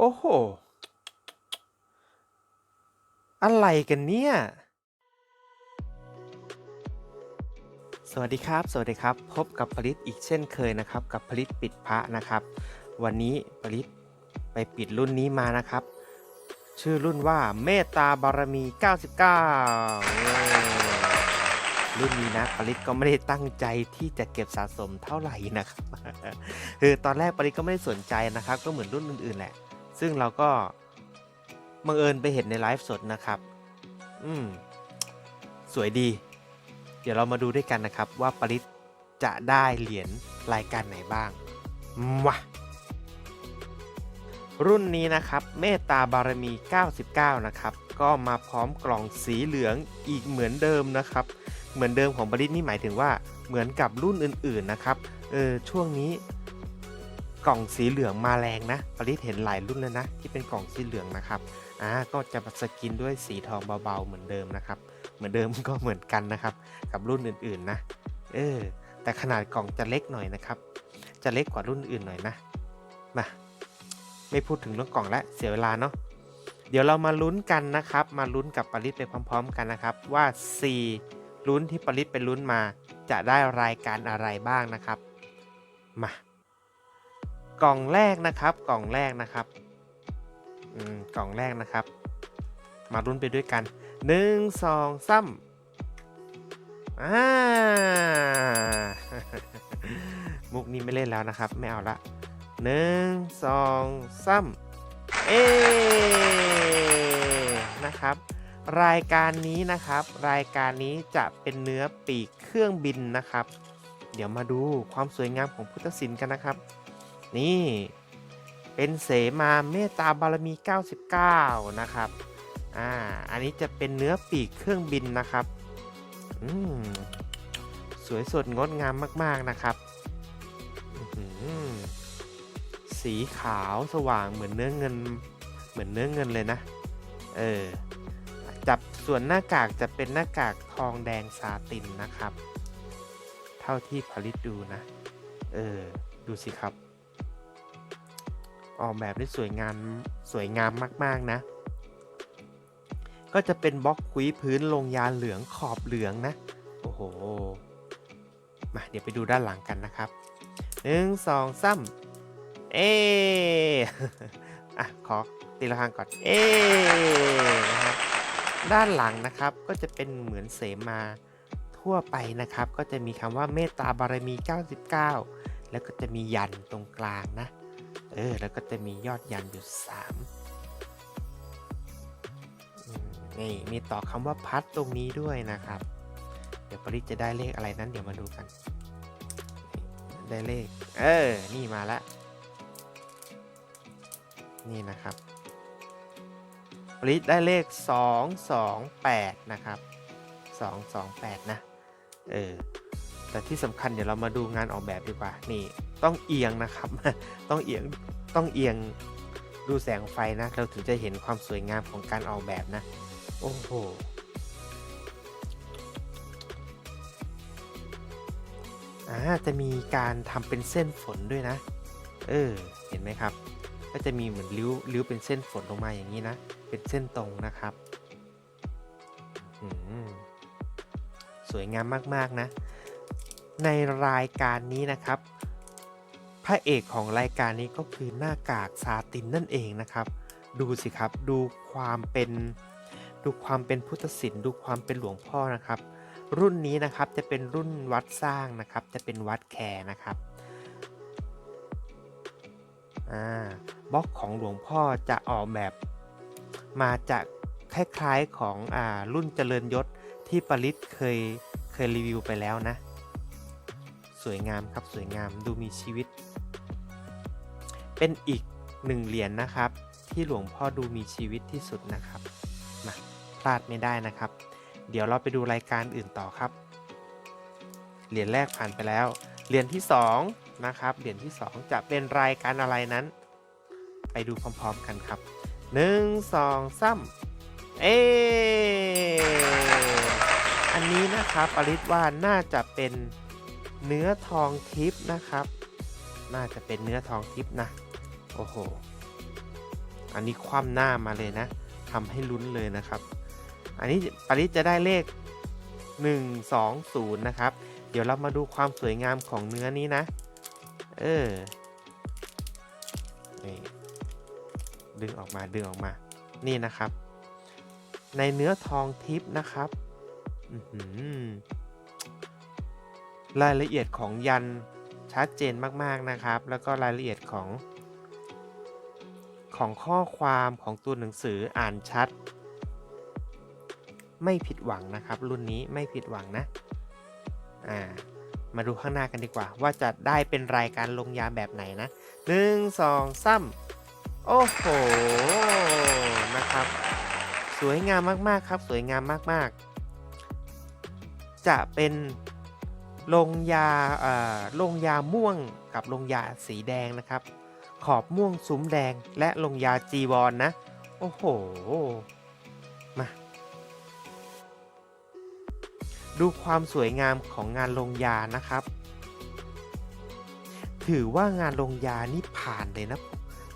โอ้โห อะไรกันเนี่ย สวัสดีครับ สวัสดีครับ พบกับผลิตอีกเช่นเคยนะครับ กับผลิตปิดพระนะครับ วันนี้ผลิตไปปิดรุ่นนี้มานะครับ ชื่อรุ่นว่าเมตตาบารมี 99เย้รุ่นนี้นะปริศก็ไม่ได้ตั้งใจที่จะเก็บสะสมเท่าไหร่นะครับ คือตอนแรกปริศก็ไม่ได้สนใจนะครับ ก็เหมือนรุ่นอื่นๆแหละ ซึ่งเราก็บังเอิญไปเห็นในไลฟ์สดนะครับ อืม สวยดี เดี๋ยวเรามาดูด้วยกันนะครับว่าปริศจะได้เหรียญรายการไหนบ้างมารุ่นนี้นะครับ เมตตาบารมี 99 นะครับ ก็มาพร้อมกล่องสีเหลืองอีกเหมือนเดิมนะครับ เหมือนเดิมของบริษนี่หมายถึงว่าเหมือนกับรุ่นอื่นๆนะครับ เออช่วงนี้ กล่องสีเหลืองมาแรงนะบริษเห็นหลายรุ่นแล้วนะ ที่เป็นกล่องสีเหลืองนะครับอ่าก็จะสกินด้วยสีทองเบาๆเหมือนเดิมนะครับ เหมือนเดิมก็เหมือนกันนะครับ กับรุ่นอื่นๆนะเออแต่ขนาดกล่องจะเล็กหน่อยนะครับ จะเล็กกว่ารุ่นอื่นหน่อยนะมาไม่พูดถึงเรื่องกล่องแล้วเสียเวลาเนาะเดี๋ยวเรามาลุ้นกันนะครับ มาลุ้นกับปริศไปพร้อม ๆ กันนะครับ ว่า 4 ลุ้นที่ปริศไปลุ้นมา จะได้รายการอะไรบ้างนะครับ มา กล่องแรกนะครับ กล่องแรกนะครับอืมกล่องแรกนะครับ มาลุ้นไปด้วยกันหนึ่งสองสามอ่ามุกนี้ไม่เล่นแล้วนะครับ ไม่เอาละหนึ่งสองสามเอนะครับ รายการนี้นะครับ รายการนี้จะเป็นเนื้อปีกเครื่องบินนะครับ เดี๋ยวมาดูความสวยงามของพุทธศิลป์กันนะครับ นี่ เป็นเสมาเมตตาบารมี 99 นะครับ อ่า อันนี้จะเป็นเนื้อปีกเครื่องบินนะครับ อืม สวยสดงดงามมากๆนะครับอื้อหือสีขาวสว่างเหมือนเนื้อเงิน เหมือนเนื้อเงินเลยนะ เออ จับส่วนหน้ากากจะเป็นหน้ากากทองแดงซาตินนะครับ เท่าที่ผลิตดูนะ เออ ดูสิครับ ออกแบบได้สวยงามสวยงามมากๆนะ ก็จะเป็นบล็อกคุยพื้นลงยาเหลืองขอบเหลืองนะ โอ้โห มาเดี๋ยวไปดูด้านหลังกันนะครับหนึ่งสองสามเออะขอตีละครั้งก่อน เอนะครับด้านหลังนะครับก็จะเป็นเหมือนเสมาทั่วไปนะครับ ก็จะมีคำว่าเมตตาบารมี 99 แล้วก็จะมียันตรงกลางนะ ออ แล้วก็จะมียอดยันอยู่3อืมนี่มีต่อคำว่าพัดตรงนี้ด้วยนะครับ เดี๋ยวปริศจะได้เลขอะไรนั้นเดี๋ยวมาดูกัน ได้เลข เออ นี่มาล้วนี่นะครับ ปริศได้เลข 228 นะครับ 228 นะ เออ แต่ที่สำคัญเดี๋ยวเรามาดูงานออกแบบดีกว่า นี่ต้องเอียงนะครับ ต้องเอียง ต้องเอียงดูแสงไฟนะ เราถึงจะเห็นความสวยงามของการออกแบบนะ โอ้โหอ่าจะมีการทำเป็นเส้นฝนด้วยนะ เออ เห็นไหมครับ ก็จะมีเหมือนริ้วริ้วเป็นเส้นฝนลงมาอย่างนี้นะ เป็นเส้นตรงนะครับ สวยงามมากๆนะ ในรายการนี้นะครับ พระเอกของรายการนี้ก็คือหน้ากากซาตินนั่นเองนะครับ ดูสิครับดูความเป็นดูความเป็นพุทธศิลป์ดูความเป็นหลวงพ่อนะครับ รุ่นนี้นะครับจะเป็นรุ่นวัดสร้างนะครับ จะเป็นวัดแคร์นะครับอ่าบล็อกของหลวงพ่อจะออกแบบมาจากคล้ายๆของอ่ารุ่นเจริญยศที่ปริศเคยเคยรีวิวไปแล้วนะ สวยงามครับสวยงามดูมีชีวิต เป็นอีกหนึ่งเหรียญนะครับ ที่หลวงพ่อดูมีชีวิตที่สุดนะครับมาพลาดไม่ได้นะครับ เดี๋ยวเราไปดูรายการอื่นต่อครับ เหรียญแรกผ่านไปแล้ว เหรียญที่2นะครับ เหรียญที่ 2 จะเป็นรายการอะไรนั้น ไปดูพร้อมๆกันครับ 1 2 3 เออันนี้นะครับปริศว่าน่าจะเป็นเนื้อทองทิพย์นะครับ น่าจะเป็นเนื้อทองทิพนะ โอ้โห อันนี้คว่ำหน้ามาเลยนะทำให้ลุ้นเลยนะครับ อันนี้ปาริสจะได้เลข 1 2 0 นะครับ เดี๋ยวเรามาดูความสวยงามของเนื้อนี้นะ เออนี่ดึงออกมาดึงออกมา นี่นะครับ ในเนื้อทองทิพนะครับรายละเอียดของยัน ชัดเจนมากๆนะครับ แล้วก็รายละเอียดของ ของข้อความของตัวหนังสืออ่านชัด ไม่ผิดหวังนะครับ รุ่นนี้ไม่ผิดหวังนะอ่ามาดูข้างหน้ากันดีกว่า ว่าจะได้เป็นรายการลงยาแบบไหนนะหนึ่งสองซ้ำโอ้โหนะครับ สวยงามมากๆครับ สวยงามมากๆ จะเป็น ลงยาลงยาม่วงกับลงยาสีแดงนะครับ ขอบม่วงซุ้มแดงและลงยาจีวรนนะ โอ้โห มา ดูความสวยงามของงานลงยานะครับ ถือว่างานลงยานี่ผ่านเลยนะ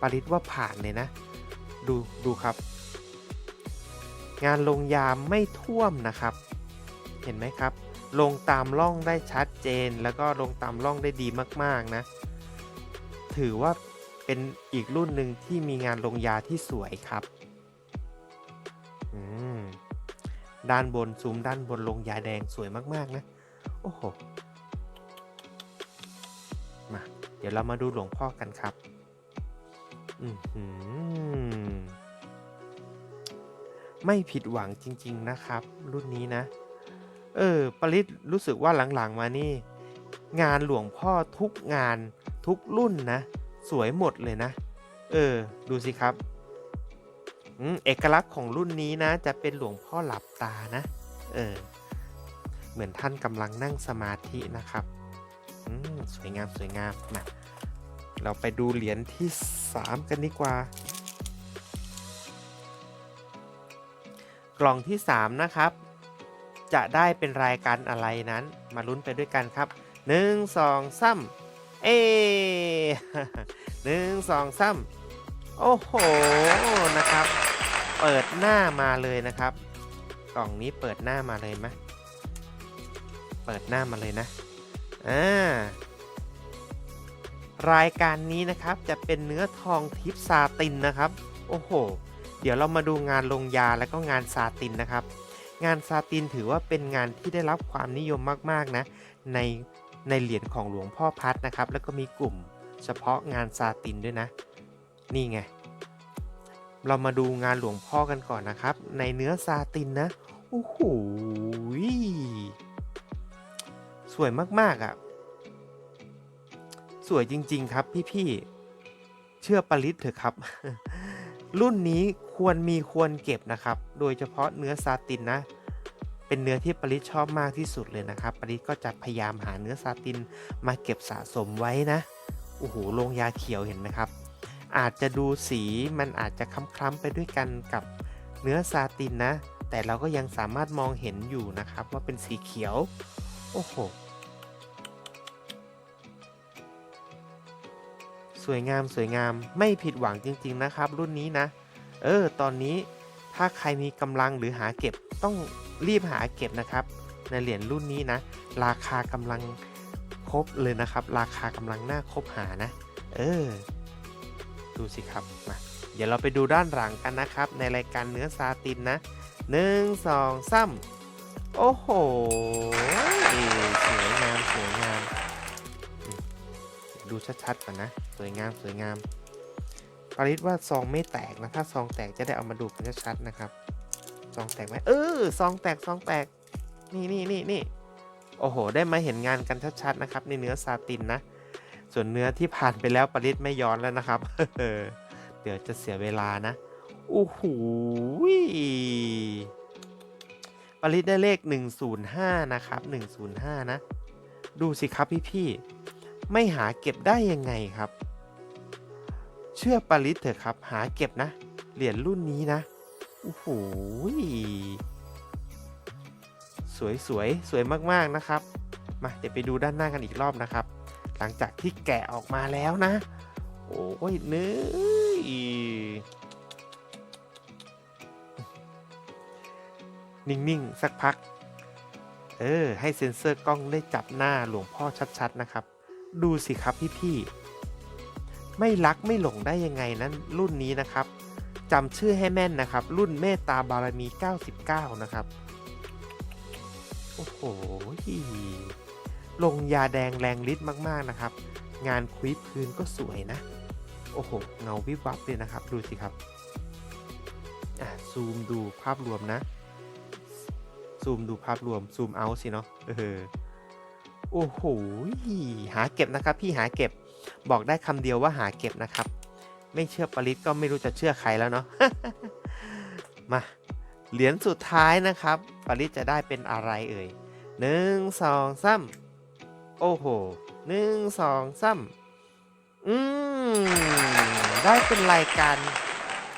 ปริศว่าผ่านเลยนะ ดูดูครับ งานลงยาไม่ท่วมนะครับ เห็นไหมครับ ลงตามร่องได้ชัดเจน แล้วก็ลงตามร่องได้ดีมากๆนะ ถือว่าเป็นอีกรุ่นหนึ่งที่มีงานลงยาที่สวยครับด้านบนซุ้มด้านบนลงยาแดงสวยมากๆนะ โอ้โห มา เดี๋ยวเรามาดูหลวงพ่อกันครับ อือหือไม่ผิดหวังจริง ๆนะครับ รุ่นนี้นะ เออปริศรู้สึกว่าหลังๆมานี่ งานหลวงพ่อทุกงานทุกรุ่นนะ สวยหมดเลยนะ เออ ดูสิครับเอกลักษณ์ของรุ่นนี้นะ จะเป็นหลวงพ่อหลับตานะ เออ เหมือนท่านกำลังนั่งสมาธินะครับสวยงามสวยงามมาเราไปดูเหรียญที่ 3 กันดีกว่า กล่องที่ 3 นะครับ จะได้เป็นรายการอะไรนั้น มาลุ้นไปด้วยกันครับ 1 2 3เอหนึ่งสองสามโอ้โหนะครับ เปิดหน้ามาเลยนะครับ กล่องนี้เปิดหน้ามาเลยไหมเปิดหน้ามาเลยนะอ่ารายการนี้นะครับจะเป็นเนื้อทองทิพซาตินนะครับ โอ้โห เดี๋ยวเรามาดูงานลงยาแล้วก็งานซาตินนะครับ งานซาตินถือว่าเป็นงานที่ได้รับความนิยมมากๆนะในในเหรียญของหลวงพ่อพัดนะครับ แล้วก็มีกลุ่มเฉพาะงานซาตินด้วยนะ นี่ไง เรามาดูงานหลวงพ่อกันก่อนนะครับ ในเนื้อซาตินนะโอ้โหสวยมากๆอะ่ะ สวยจริง ๆ ครับพี่ๆเชื่อปริศเถอะครับ รุ่นนี้ควรมีควรเก็บนะครับ โดยเฉพาะเนื้อซาตินนะ เป็นเนื้อที่ปริศชอบมากที่สุดเลยนะครับ ปริศก็จะพยายามหาเนื้อซาตินมาเก็บสะสมไว้นะ โอ้โหลงยาเขียวเห็นไหมครับ อาจจะดูสีมันอาจจะคล้ำๆไปด้วยกันกับเนื้อซาตินนะ แต่เราก็ยังสามารถมองเห็นอยู่นะครับว่าเป็นสีเขียว โอ้โห วยงามสวยงามไม่ผิดหวังจริง ๆ นะครับ รุ่นนี้นะ เออ ตอนนี้ถ้าใครมีกำลังหรือหาเก็บต้องรีบหาเก็บนะครับ ในเหรียญรุ่นนี้นะ ราคากำลังครบเลยนะครับ ราคากำลังน่าคบหานะ เออ ดูสิครับมาเดี๋ยวเราไปดูด้านหลังกันนะครับ ในรายการเนื้อซาตินนะหนึ่งสองสามโอ้โหสวยงามสวยงาม ดูชัดๆก่อนนะ สวยงามสวยงามปาริศว่าซองไม่แตกนะ ถ้าซองแตกจะได้เอามาดูกันชัดๆนะครับ ซองแตกไหมเออซองแตกซองแตก นี่นี่นี่นี่โอ้โห ได้มาเห็นงานกันชัดๆนะครับ ในเนื้อซาตินนะ ส่วนเนื้อที่ผ่านไปแล้วปริศไม่ย้อนแล้วนะครับ เดี๋ยวจะเสียเวลานะโอ้โหปริศได้เลข 105 นะครับ 105 นะ ดูสิครับพี่ๆ ไม่หาเก็บได้ยังไงครับ เชื่อปริศเถอะครับ หาเก็บนะ เหรียญรุ่นนี้นะ โอ้โหสวยสวยสวยมากๆนะครับ มาเดี๋ยวไปดูด้านหน้ากันอีกรอบนะครับ หลังจากที่แกะออกมาแล้วนะ โอ้ยเนื้อนิ่ง ๆ สักพัก เออ ให้เซ็นเซอร์กล้องได้จับหน้าหลวงพ่อชัด ๆ นะครับ ดูสิครับพี่ๆไม่รักไม่หลงได้ยังไงนั้นรุ่นนี้นะครับจำชื่อให้แม่นนะครับ รุ่นเมตตาบารมี 99 นะครับ โอ้โหลงยาแดงแรงฤทธิ์มาก ๆ นะครับ งานควิปพื้นก็สวยนะ โอ้โห เงาวิบวับเลยนะครับ ดูสิครับ อะ ซูมดูภาพรวมนะ ซูมดูภาพรวม ซูมเอาสิเนาะ เออ โอ้โหหาเก็บนะครับพี่หาเก็บบอกได้คำเดียวว่าหาเก็บนะครับ ไม่เชื่อปริศก็ไม่รู้จะเชื่อใครแล้วเนาะมาเหรียญสุดท้ายนะครับ ปริศจะได้เป็นอะไรเอ่ยหนึ่งสองสามโอ้โหหนึ่งสองสามอืมได้เป็นรายการ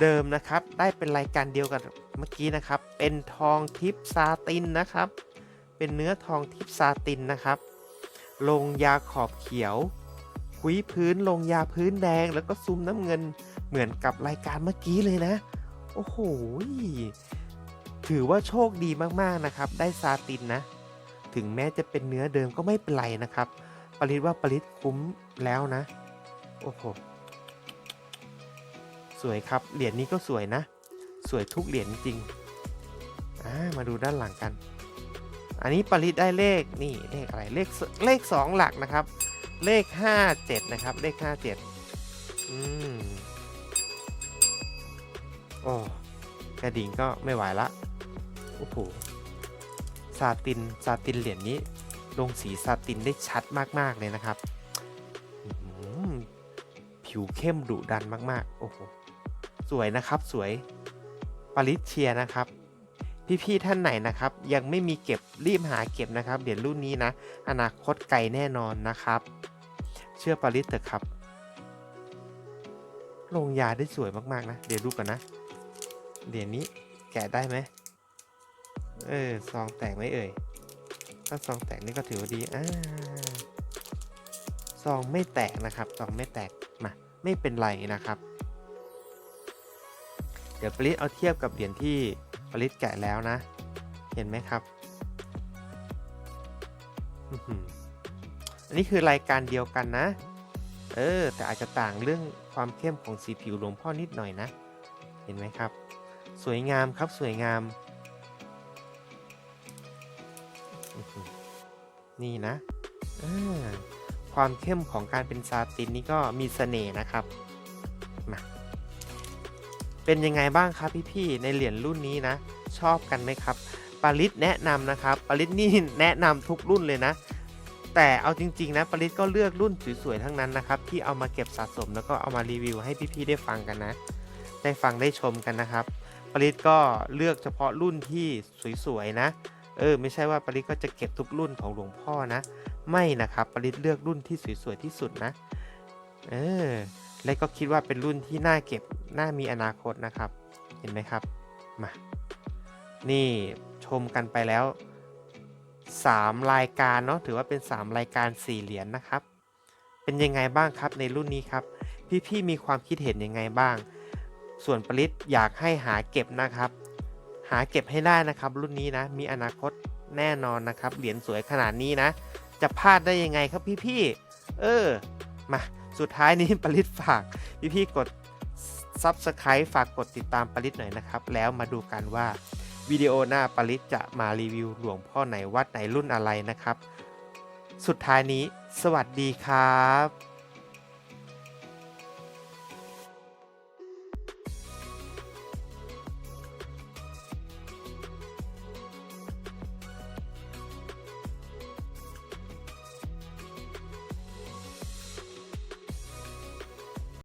เดิมนะครับ ได้เป็นรายการเดียวกันเมื่อกี้นะครับ เป็นทองทิพซาตินนะครับ เป็นเนื้อทองทิพซาตินนะครับ ลงยาขอบเขียวคุยพื้นลงยาพื้นแดงแล้วก็ซุมน้ำเงินเหมือนกับรายการเมื่อกี้เลยนะ โอ้โห ถือว่าโชคดีมากๆนะครับ ได้ซาตินนะ ถึงแม้จะเป็นเนื้อเดิมก็ไม่เป็นไรนะครับ ปริศว่าปริศคุ้มแล้วนะ โอ้โห สวยครับ เหรียญนี้ก็สวยนะ สวยทุกเหรียญจริงอ่ามาดูด้านหลังกัน อันนี้ปริศได้เลขนี่เลขอะไรเลขเลขสองหลักนะครับ เลข 57 นะครับ เลข 57 อืมโอ้กระดิ่งก็ไม่ไหวละโอ้โหซาตินซาตินเหรียญนี้ ลงสีซาตินได้ชัดมาก ๆ เลยนะครับ ผิวเข้มดุดันมาก ๆ โอ้โห สวยนะครับสวย ปริศเชียร์นะครับ พี่ๆท่านไหนนะครับ ยังไม่มีเก็บรีบหาเก็บนะครับเหรียญรุ่นนี้นะ อนาคตไกลแน่นอนนะครับ เชื่อปริศเถอะครับ ลงยาได้สวยมากๆนะ เดี๋ยวดูกันนะเหรียญนี้แกะได้ไหมเออซองแตกไหมเอ่ยถ้าซองแตกนี่ก็ถือว่าดีอ่าซองไม่แตกนะครับซองไม่แตกมาไม่เป็นไรนะครับ เดี๋ยวปริศเอาเทียบกับเหรียญที่ ปริศแกะแล้วนะ เห็นไหมครับ อันนี้คือรายการเดียวกันนะ เออ แต่อาจจะต่างเรื่องความเข้มของสีผิวหลวงพ่อนิดหน่อยนะ เห็นไหมครับ สวยงามครับสวยงาม นี่นะ ความเข้มของการเป็นซาตินนี่ก็มีเสน่ห์นะครับ เป็นยังไงบ้างครับพี่ๆในเหรียญรุ่นนี้นะ ชอบกันไหมครับปาริสแนะนำนะครับปาริสนี่แนะนำทุกรุ่นเลยนะ แต่เอาจริง ๆ นะปาริสก็เลือกรุ่นสวยๆทั้งนั้นนะครับที่เอามาเก็บสะสมแล้วก็เอามารีวิวให้พี่ๆได้ฟังกันนะ ได้ฟังได้ชมกันนะครับปริศก็เลือกเฉพาะรุ่นที่สวยๆนะเออไม่ใช่ว่าปริศก็จะเก็บทุกรุ่นของหลวงพ่อนะ ไม่นะครับปริศเลือกรุ่นที่สวยๆที่สุดนะเออและก็คิดว่าเป็นรุ่นที่น่าเก็บ น่ามีอนาคตนะครับ เห็นไหมครับ มา นี่ชมกันไปแล้ว 3 รายการเนาะ ถือว่าเป็น 3 รายการ 4 เหรียญนนะครับ เป็นยังไงบ้างครับในรุ่นนี้ครับ พี่ๆมีความคิดเห็นยังไงบ้าง ส่วนปริศอยากให้หาเก็บนะครับ หาเก็บให้ได้นะครับ รุ่นนี้นะ มีอนาคตแน่นอนนะครับ เหรียญสวยขนาดนี้นะ จะพลาดได้ยังไงครับพี่ๆ เออ มา สุดท้ายนี้ปริศฝาก พี่ๆ กด Subscribe ฝากกดติดตามปริศหน่อยนะครับ แล้วมาดูกันว่าวิดีโอหน้าปริศจะมารีวิวหลวงพ่อไหนวัดไหนรุ่นอะไรนะครับ สุดท้ายนี้ สวัสดีครับ